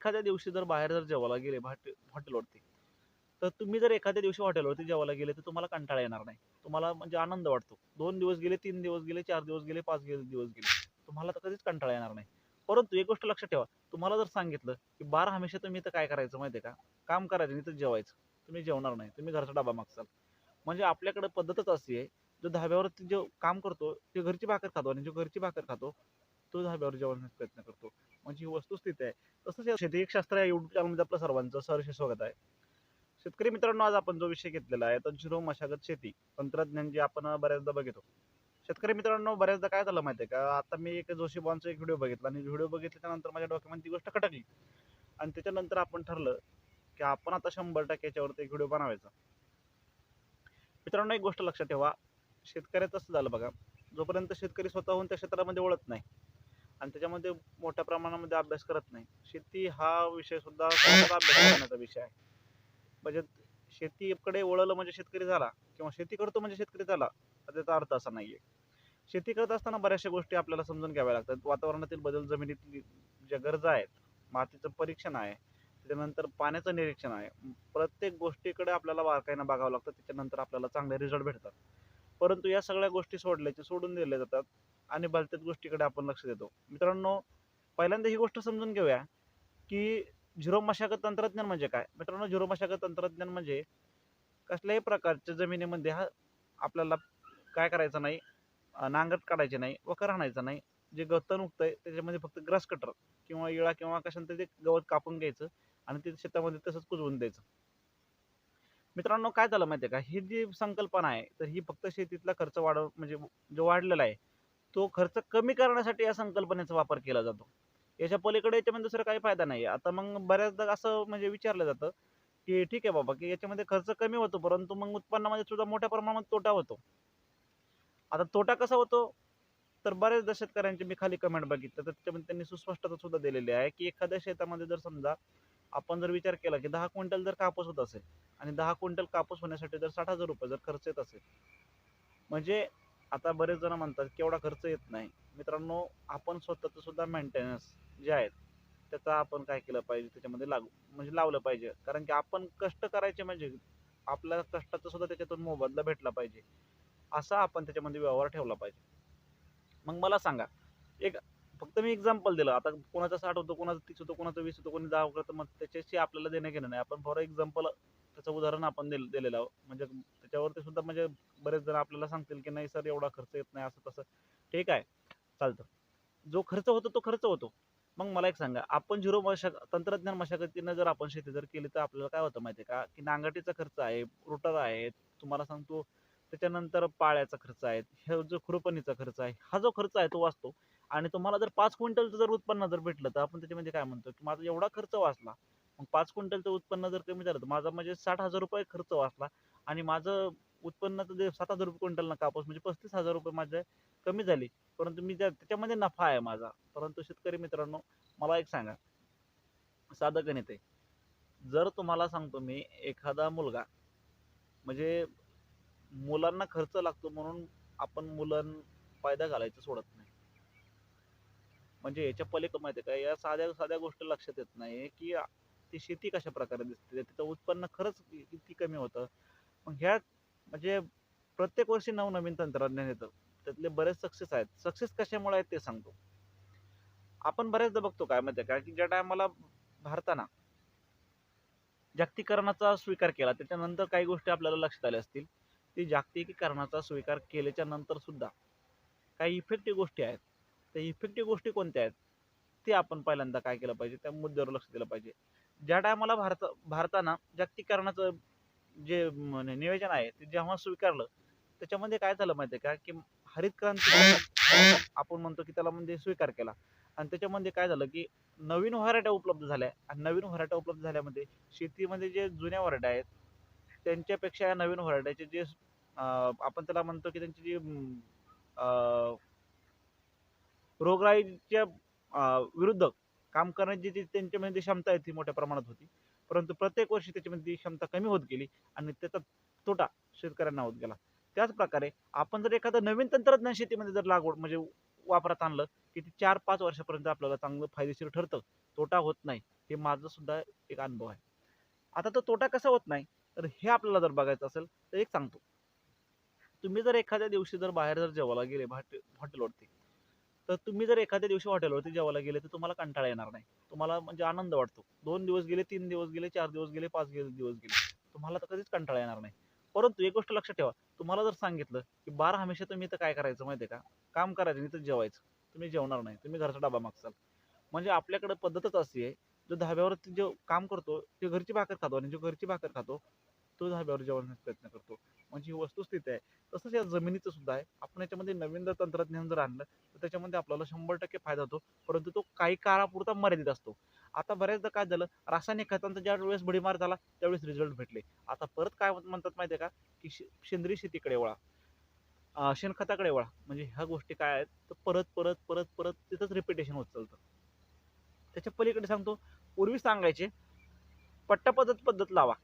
एखाद्या दिवशी जर बाहेर जर जेवायला गेले हॉटेलवरती तर तुम्ही जर एखाद्या दिवशी हॉटेलवरती जेवायला गेले तर तुम्हाला कंटाळा येणार नाही. तुम्हाला म्हणजे आनंद वाटतो. दोन दिवस गेले तीन दिवस गेले चार दिवस गेले पाच दिवस गेले. तुम्हाला तर कधीच कंटाळा येणार नाही. परंतु एक गोष्ट लक्षात ठेवा. तुम्हाला जर सांगितलं की बार हमेशा तुम्ही तर काय करायचं माहिती आहे का? काम करायचं नाही तर जेवायचं. तुम्ही जेवणार नाही. तुम्ही घरचा डबा मागसाल. म्हणजे आपल्याकडे पद्धतच अशी आहे. जो धाब्यावरती जो काम करतो ते घरची भाकर खातो आणि जो घरची भाकर खातो तो धाब्यावर जेवण्याचा प्रयत्न करतो. म्हणजे ही वस्तुस्थिती आहे. तसंच या शेती एक शास्त्र या युट्यूब चॅनलमध्ये आपलं सर्वांचं सहर्ष स्वागत आहे. शेतकरी मित्रांनो आज आपण जो विषय घेतलेला आहे तो झिरो मशागत शेती तंत्रज्ञान जे आपण बऱ्याचदा बघितो शेतकरी मित्रांनो बऱ्याचदा काय झालं माहिती आहे का? आता मी एक जोशी बॉनचा एक व्हिडिओ बघितला आणि व्हिडिओ बघितल्यानंतर माझ्या डोक्यामध्ये ती गोष्ट खटकली. आणि त्याच्यानंतर आपण ठरलं की आपण आता शंभर टक्के याच्यावरती एक व्हिडिओ बनवायचा. मित्रांनो एक गोष्ट लक्षात ठेवा. शेतकऱ्याचं असं झालं बघा. जोपर्यंत शेतकरी स्वतःहून त्या क्षेत्रामध्ये वळत नाही आणि त्याच्यामध्ये मोठ्या प्रमाणामध्ये अभ्यास करत नाही. शेती हा विषय सुद्धा अभ्यास करण्याचा विषय आहे. म्हणजे शेतीकडे वळलं म्हणजे शेतकरी झाला किंवा शेती करतो म्हणजे शेतकरी झाला त्याचा अर्थ असा नाहीये. शेती करत असताना बऱ्याचशा गोष्टी आपल्याला समजून घ्याव्या लागतात. वातावरणातील बदल जमिनीतली ज्या गरजा आहेत मातीचं परीक्षण आहे त्याच्यानंतर पाण्याचं निरीक्षण आहे. प्रत्येक गोष्टीकडे आपल्याला बारकाईनं बघावं लागतं. त्याच्यानंतर आपल्याला चांगले रिझल्ट भेटतात. परंतु या सगळ्या गोष्टी सोडल्याचे सोडून दिल्या जातात. आणि भलत्याच गोष्टीकडे आपण लक्ष देतो. मित्रांनो पहिल्यांदा ही गोष्ट समजून घेऊया की झिरो मशागत तंत्रज्ञान म्हणजे काय? मित्रांनो झिरो मशागत तंत्रज्ञान म्हणजे कसल्याही प्रकारच्या जमिनीमध्ये हा आपल्याला काय करायचं नाही नांगट काढायचे नाही वखर आणायचं नाही. जे गवतण उगतंय त्याच्यामध्ये फक्त ग्रास कटर किंवा इळा किंवा कशाने ते गवत कापून घ्यायचं आणि ते शेतामध्ये तसंच कुजवून द्यायचं. मित्रांनो काय झालं माहिती आहे का? ही जी संकल्पना आहे तर ही फक्त शेतीतला खर्च वाढव म्हणजे जो वाढलेला आहे तो खर्च कमी करण्यासाठी या संकल्पनेचा वापर केला जातो. याच्या पलीकडे याच्यामध्ये दुसरा काही फायदा नाही आता मग बऱ्याचदा असं म्हणजे विचारलं जातं की ठीक आहे बाबा की याच्यामध्ये खर्च कमी होतो परंतु मग उत्पन्नामध्ये सुद्धा मोठ्या प्रमाणात तोटा होतो. आता तोटा कसा होतो? तर बऱ्याचदा शेतकऱ्यांचे मी खाली कमेंट बघितलं तर त्याच्यामध्ये त्यांनी सुस्पष्टता सुद्धा दिलेली आहे की एखाद्या शेतामध्ये जर समजा आपण जर विचार केला की दहा क्विंटल जर कापूस होत असेल आणि दहा क्विंटल कापूस होण्यासाठी जर साठ हजार रुपये जर खर्च येत असेल म्हणजे आता बरेच जण म्हणतात केवढा खर्च येत नाही. मित्रांनो आपण स्वतःचं सुद्धा मेंटेनन्स जे आहेत त्याचा आपण काय केलं पाहिजे त्याच्यामध्ये लागू म्हणजे लावलं पाहिजे. कारण की आपण कष्ट करायचे म्हणजे आपल्या कष्टाचा सुद्धा त्याच्यातून मोबदला भेटला पाहिजे. असा आपण त्याच्यामध्ये व्यवहार ठेवला पाहिजे. मग मला सांगा एक फक्त मी एक्झाम्पल दिलं. आता कोणाचा साठ होतो कोणाचं तीस होतो कोणाचं वीस होतो कोणी दहा करतं मग त्याच्याशी आपल्याला देणं घेणं नाही. आपण फॉर एक्झाम्पल त्याचं उदाहरण आपण दिल दिलेलं आहोत म्हणजे त्याच्यावरती सुद्धा म्हणजे बरेच जण आपल्याला सांगतील की नाही सर एवढा खर्च येत नाही असं तसं. ठीक आहे. चालतं. जो खर्च होतो तो खर्च होतो. मग मला एक सांगा. आपण झिरो मशाग तंत्रज्ञान मशागतीनं जर आपण शेती जर केली तर आपल्याला काय होतं माहिती आहे का? की नांगटीचा खर्च आहे रोटर आहे तुम्हाला सांगतो त्याच्यानंतर पाळ्याचा खर्च आहे हे जो खुरपणीचा खर्च आहे हा जो खर्च आहे तो वाचतो. आणि तुम्हाला जर पाच क्विंटलचं जर उत्पन्न जर भेटलं तर आपण त्याच्यामध्ये म्हणजे काय म्हणतो? की माझा एवढा खर्च वाचला मग पाच क्विंटलचं उत्पन्न जर कमी झालं तर माझा म्हणजे साठ हजार रुपये खर्च वाचला आणि माझं उत्पन्न जे सात हजार रुपये क्विंटलनं कापूस म्हणजे पस्तीस हजार रुपये माझे कमी झाली. परंतु मी त्या त्याच्यामध्ये नफा आहे माझा. परंतु शेतकरी मित्रांनो मला एक सांगा. साधं गणित आहे. जर तुम्हाला सांगतो मी एखादा मुलगा म्हणजे मुलांना खर्च लागतो म्हणून आपण मुलां फायदा घालायचं सोडत नाही. म्हणजे याच्या पलीकडे माहिती आहे का? या साध्या साध्या गोष्टी लक्षात येत नाही की ती शेती कशा प्रकारे दिसते? तिचं उत्पन्न खरंच किती कमी होतं. मग ह्या म्हणजे प्रत्येक वर्षी नवनवीन तंत्रज्ञान येतं. त्यातले बरेच सक्सेस आहेत. सक्सेस कशामुळे आहेत ते सांगतो. आपण बऱ्याचदा बघतो काय माहिती आहे की ज्या टायमाला भारतानं जागतिकीकरणाचा स्वीकार केला त्याच्यानंतर काही गोष्टी आपल्याला लक्षात आल्या असतील. ती जागतिकीकरणाचा स्वीकार केल्याच्यानंतर सुद्धा काही इफेक्टिव्ह गोष्टी आहेत. त्या इफेक्टिव्ह गोष्टी कोणत्या आहेत? ते आपण पहिल्यांदा काय केलं पाहिजे? त्या मुद्द्यावर लक्ष दिलं पाहिजे. ज्या टायमाला भारत भारतानं जागतिकीकरणाचं जे नियोजन आहे ते जेव्हा स्वीकारलं त्याच्यामध्ये काय झालं माहिती आहे का? की हरित क्रांती आपण म्हणतो की त्याला म्हणजे स्वीकार केला. आणि त्याच्यामध्ये काय झालं की नवीन व्हरायट्या उपलब्ध झाल्या. आणि नवीन व्हरायट्या उपलब्ध झाल्यामध्ये शेतीमध्ये जे जुन्या व्हरायट्या आहेत त्यांच्यापेक्षा या नवीन व्हरायट्याचे जे आपण त्याला म्हणतो की त्यांची जी रोगराईच्या विरुद्ध काम करण्याची जी त्यांच्यामध्ये क्षमता आहे ती मोठ्या प्रमाणात होती. परंतु प्रत्येक वर्षी त्याच्यामध्ये ती क्षमता कमी होत गेली आणि त्याचा तोटा शेतकऱ्यांना होत गेला. त्याच प्रकारे आपण जर एखादं नवीन तंत्रज्ञान शेतीमध्ये जर लागवड म्हणजे वापरात आणलं की ते चार पाच वर्षापर्यंत आपल्याला चांगलं फायदेशीर ठरतं. तोटा होत नाही. हे माझं सुद्धा एक अनुभव आहे. आता तो तोटा कसा होत नाही? तर हे आपल्याला जर बघायचं असेल तर एक सांगतो. तुम्ही जर एखाद्या दिवशी जर बाहेर जर जेवायला गेले भाट हॉटेलवरती तर तुम्ही जर एखाद्या दिवशी हॉटेलवरती जेवायला गेले तर तुम्हाला कंटाळा येणार नाही. तुम्हाला म्हणजे आनंद वाटतो. दोन दिवस गेले तीन दिवस गेले चार दिवस गेले पाच दिवस गेले तुम्हाला तर कधीच कंटाळा येणार नाही. परंतु एक गोष्ट लक्षात ठेवा. तुम्हाला जर सांगितलं की बारा हमेशा तुम्ही इथं काय करायचं माहिती आहे का? काम करायचं इथं जेवायचं. तुम्ही जेवणार नाही. तुम्ही घरचा डबा मागचाल म्हणजे आपल्याकडे पद्धतच अशी आहे जो धाब्यावरती जो काम करतो ते घरची भाकर खातो आणि जो घरची भाकर खातो तो धाब्यावर जेवण्याचा प्रयत्न करतो. म्हणजे ही वस्तुस्थिती आहे. तसंच या जमिनीचं सुद्धा आहे. आपण याच्यामध्ये नवीन जर तंत्रज्ञान जर आणलं तर त्याच्यामध्ये आपल्याला शंभर टक्के फायदा होतो. परंतु तो काही काळापुरता मर्यादित असतो. आता बऱ्याचदा काय झालं रासायनिक खतांचा ज्या वेळेस भडीमार झाला त्यावेळेस रिझल्ट भेटले. आता परत काय म्हणतात माहिती आहे का? की शे- सेंद्रिय शेतीकडे वळा. शेणखताकडे वळा. म्हणजे ह्या गोष्टी काय आहेत तर परत परत परत परत तिथंच रिपिटेशन होत चालतं. त्याच्या पलीकडे सांगतो पूर्वी सांगायचे पट्टा पद्धत पद्धत लावा.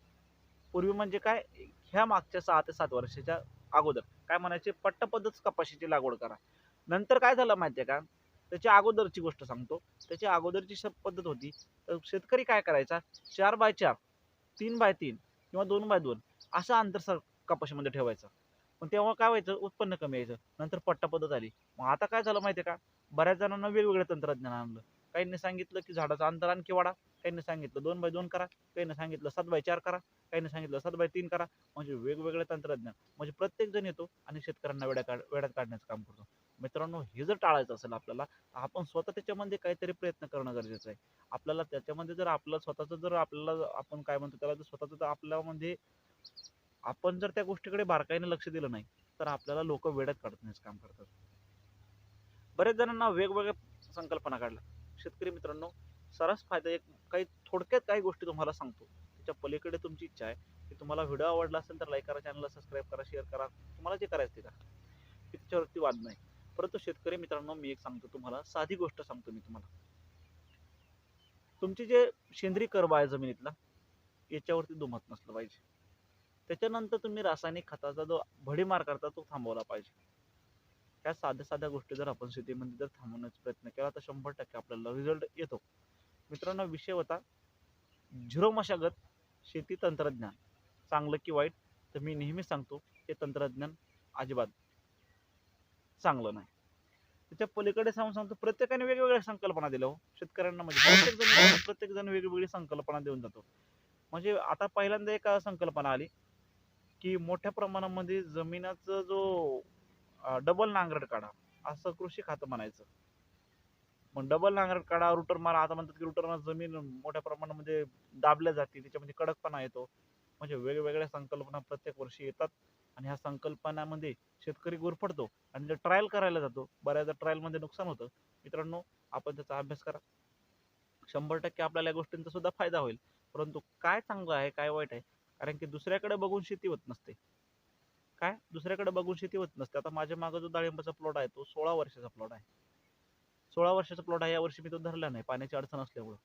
पूर्वी म्हणजे काय ह्या मागच्या सहा ते सात वर्षाच्या अगोदर. काय म्हणायचे? पट्टपदच कपाशीची लागवड करा. नंतर काय झालं माहितीये का? त्याच्या अगोदरची गोष्ट सांगतो. त्याच्या अगोदरची श- पद्धत होती. तर शेतकरी काय करायचा? चार बाय चार तीन बाय तीन किंवा दोन बाय दोन असं अंतर सर कपाशीमध्ये ठेवायचं. पण तेव्हा काय व्हायचं? उत्पन्न कमी यायचं. नंतर पट्टा पद्धत आली. मग आता काय झालं माहितीये का? बऱ्याच जणांना वेगवेगळं तंत्रज्ञान आणलं. काहींनी सांगितलं की झाडाचं अंतर आणखी वाढा. काहींनी सांगितलं दोन बाय दोन करा काहींनी सांगितलं सात बाय चार करा काहींनी सांगितलं सात बाय तीन करा. म्हणजे वेगवेगळे तंत्रज्ञान. म्हणजे प्रत्येक जण येतो आणि शेतकऱ्यांना वेड्या काढ वेड्यात काढण्याचं काम करतो. मित्रांनो हे जर टाळायचं असेल आपल्याला तर आपण स्वतः त्याच्यामध्ये काहीतरी प्रयत्न करणं गरजेचं आहे. आपल्याला त्याच्यामध्ये जर आपलं स्वतःचं जर आपल्याला आपण काय म्हणतो त्याला जर स्वतःचं जर आपल्यामध्ये आपण जर त्या गोष्टीकडे बारकाईने लक्ष दिलं नाही तर आपल्याला लोक वेड्यात काढण्याचं काम करतात. बऱ्याच जणांना वेगवेगळ्या संकल्पना काढल्या. शेतकरी मित्रांनो सरस फायदा एक काही थोडक्यात काही गोष्टी तुम्हाला सांगतो. त्याच्या पलीकडे तुमची इच्छा आहे. की तुम्हाला व्हिडिओ आवडला असेल तर लाईक करा चॅनलला सबस्क्राईब करा शेअर करा. तुम्हाला जे करायचं ते करा. मी त्याच्यावरती वाद नाही. परंतु शेतकरी मित्रांनो मी एक सांगतो तुम्हाला. साधी गोष्ट सांगतो मी तुम्हाला. तुमची जे सेंद्रिय कर्ब आहे जमिनीतला याच्यावरती दुमत नसलं पाहिजे. त्याच्यानंतर तुम्ही रासायनिक खताचा जो भडीमार करता तो थांबवला पाहिजे. ह्या साध्या साध्या गोष्टी जर आपण शेतीमध्ये जर थांबवण्याचा प्रयत्न केला तर शंभर टक्के आपल्याला रिझल्ट येतो. मित्रांनो विषय होता झिरो मशागत शेती तंत्रज्ञान. चांगलं की वाईट? तर मी नेहमी सांगतो हे तंत्रज्ञान अजिबात चांगलं नाही. त्याच्या पलीकडे सांगून सांगतो प्रत्येकाने वेगवेगळ्या संकल्पना दिल्या हो. शेतकऱ्यांना म्हणजे प्रत्येक जण प्रत्येक जण वेगवेगळी संकल्पना देऊन जातो. म्हणजे आता पहिल्यांदा एक संकल्पना आली की मोठ्या प्रमाणामध्ये जमिनाचा जो डबल नांगरट काढा असं कृषी खातं म्हणायचं. मग डबल नांगर काढा रुटर मारा. आता म्हणतात की रुटर जमीन मोठ्या प्रमाणामध्ये म्हणजे दाबल्या जाते. त्याच्यामध्ये म्हणजे कडकपणा येतो. म्हणजे वेगवेगळ्या संकल्पना प्रत्येक वर्षी येतात. आणि ह्या संकल्पनामध्ये शेतकरी गुरफडतो आणि जर ट्रायल करायला जातो बऱ्याचदा ट्रायलमध्ये नुकसान होतं. मित्रांनो आपण त्याचा अभ्यास करा. शंभर टक्के आपल्याला या गोष्टींचा सुद्धा फायदा होईल. परंतु काय चांगलं आहे काय वाईट आहे? कारण की दुसऱ्याकडे बघून शेती होत नसते. काय? दुसऱ्याकडे बघून शेती होत नसते. आता माझ्या मागं जो डाळिंबाचा प्लॉट आहे तो सोळा वर्षाचा प्लॉट आहे. सोळा वर्षाचा प्लॉट आहे यावर्षी मी तो धरला नाही पाण्याची अडचण असल्यामुळं.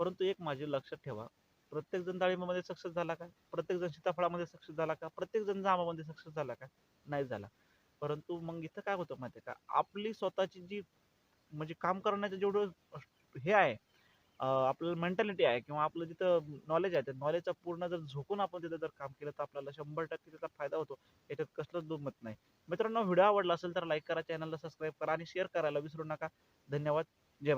परंतु एक माझी लक्षात ठेवा प्रत्येक जण डाळिंबामध्ये सक्सेस झाला का? प्रत्येक जण सीताफळामध्ये सक्सेस झाला का? प्रत्येक जण जांबामध्ये सक्सेस झाला का? नाही झाला. परंतु मग इथं काय होतं माहिती आहे का? आपली स्वतःची जी म्हणजे काम करण्याचं जेवढं हे आहे आपल्याला मेंटॅलिटी आहे किंवा आपलं जिथं नॉलेज आहे त्या नॉलेजचा पूर्ण जर झोकून आपण तिथं जर काम केलं तर आपल्याला शंभर टक्के त्याचा फायदा होतो. याच्यात कसलंच दुमत नाही. मित्रांनो व्हिडिओ आवडला असेल तर लाईक करा चॅनलला सबस्क्राईब करा आणि शेअर करायला विसरू नका. धन्यवाद. जय